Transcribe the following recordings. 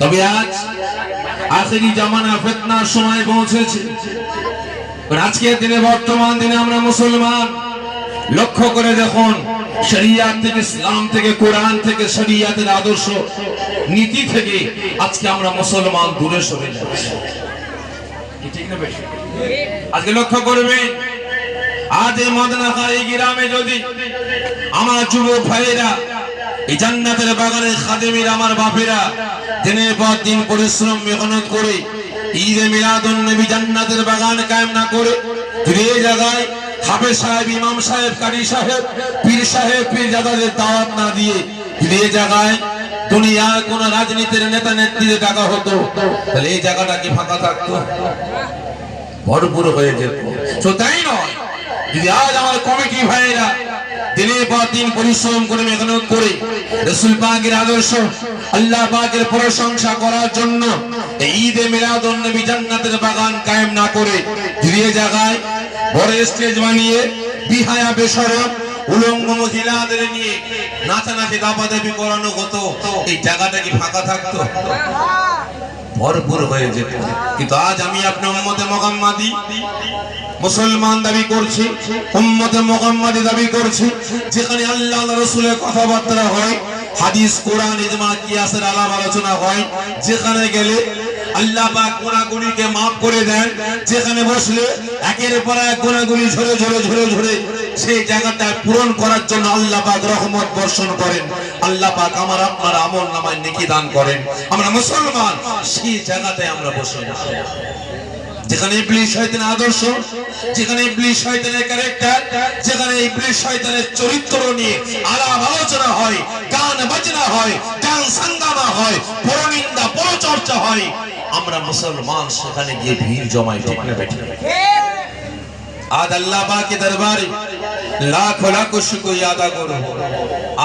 তবে আজ আখেরি জামানা ফেতনার সময় পৌঁছেছে। আজকের দিনে, বর্তমান দিনে আমরা মুসলমান, লক্ষ্য করে দেখুন, শরিয়াত থেকে ইসলাম থেকে, কোরআন থেকে, শরিয়াতের আদর্শ, নীতি থেকে আজকে আমরা মুসলমান দূরে সরে যাচ্ছি। আজকে লক্ষ্য করবেন আজ এই মদনাখালী গ্রামে যদি আমার যুবক ভাইয়েরা এই জান্নাতের বাগানের খাদেমির আমার বাপেরা, দিনের পর দিন পরিশ্রম মেহনত করে ঈদে মিলাদুন নবী জান্নাতের বাগান কায়েম না করে এই জায়গায় হাফেজ সাহেব, ইমাম সাহেব, কারি সাহেব, পীর সাহেব, পীর জাদাদের দাওয়াত না দিয়ে এই জায়গায় দুনিয়ার কোন রাজনীতির নেতা নেত্রীদের ডাকা হতো, তাহলে এই জায়গাটা কি ফাঁকা থাকতো? ভরপুর হয়ে যেত। তো তাই নয়, যদি আজ আমার কমিটি ভাইয়েরা দিনের পর দিন পরিশ্রম করে মেহনত করে রসুল পাকের আদর্শ, আল্লাহ পাকের প্রশংসা করার জন্য ঈদে মিলাদুন নবী জান্নাতের বাগান কায়েম না করে এ জায়গায় বড় স্টেজ বানিয়ে বিহায়া বেসরম উলঙ্গ মহিলাদের নিয়ে নাচানাচি দাপাদাপি করানো হতো। এই জায়গাটা কি ফাঁকা থাকতো? ভরপুর হয়ে যেত। কিন্তু আজ আমি আপনি উম্মতে মোহাম্মদী মুসলমান দাবি করছি, উম্মতে মোহাম্মদী দাবি করছি, যেখানে আল্লাহ রসুলের কথাবার্তা হয়, হাদিস, কোরআন, ইজমা, কিয়াসের আলাপ আলোচনা হয়, যেখানে গেলে আল্লাহ পাক গুনাহগুলিকে মাফ করে দেন, যেখানে বসলে একের পর এক গুনাহগুলি ঝরে ঝরে ঝরে ঝরে সেই জায়গাটা পূরণ করার জন্য আল্লাহ পাক রহমত বর্ষণ করেন। আল্লাহ পাক আমার আপনার আমল নামায় নেকি দান করেন। আমরা মুসলমান, সেই জায়গাটায় আমরা বসে যেখানে ইবলিশ শয়তানের আদর্শ, যেখানে ইবলিশ শয়তানের ক্যারেক্টার যেখানে ইবলিশ শয়তানের চরিত্র নিয়ে আলাপ আলোচনা হয়, গান বাজনা হয়, গান সাঙ্গামা হয়, পরনিন্দা, পরচর্চা হয়। আমরা মুসলমান, সেখানে গিয়ে ভিড় জমাই ঠিক না বেঠিক আজ আল্লাহ পাকের দরবারে লাখ লাখ শুকরিয়া আদা করুন।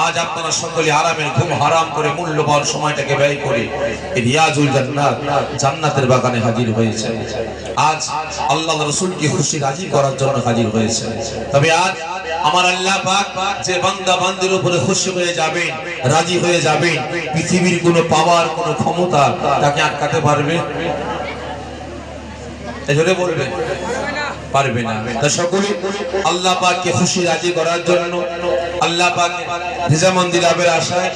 আজ আপনারা সকলে আরামের ঘুম হারাম করে মূল্যবান সময়টাকে ব্যয় করে রিয়াজুল জান্নাত, জান্নাতের বাগানে হাজির হয়েছে। আজ আল্লাহ রসুলকে খুশি রাজি করার জন্য হাজির হয়েছে। তবে আজ আমার আল্লাহ পাক যে বান্দা বান্দির উপরে খুশি হয়ে যাবেন রাজি হয়ে যাবেন পৃথিবীর কোনো পাওয়ার, কোনো ক্ষমতা তাকে আটকাতে পারবে? এজন্য বলবেন। পারবে না। তা সকলে আল্লাহ পাককে খুশি রাজি করার জন্য, আল্লাহ পাক নিজামন্দি লাভের আশায়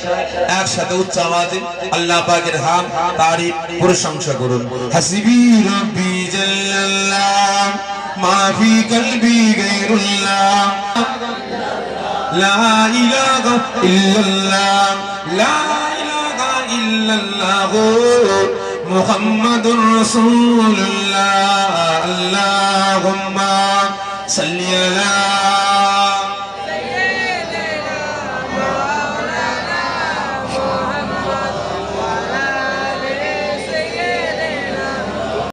একসাথে উচ্চ আওয়াজে আল্লাহ পাকের হাম তারিফ প্রশংসা করুন। হাসিবি রব্বি জাল্লাল্লাহ মা ফি কলবি গায়রুল্লাহ, লা ইলাহা ইল্লাল্লাহ, লা ইলাহা ইল্লাল্লাহ محمد رسول الله اللهم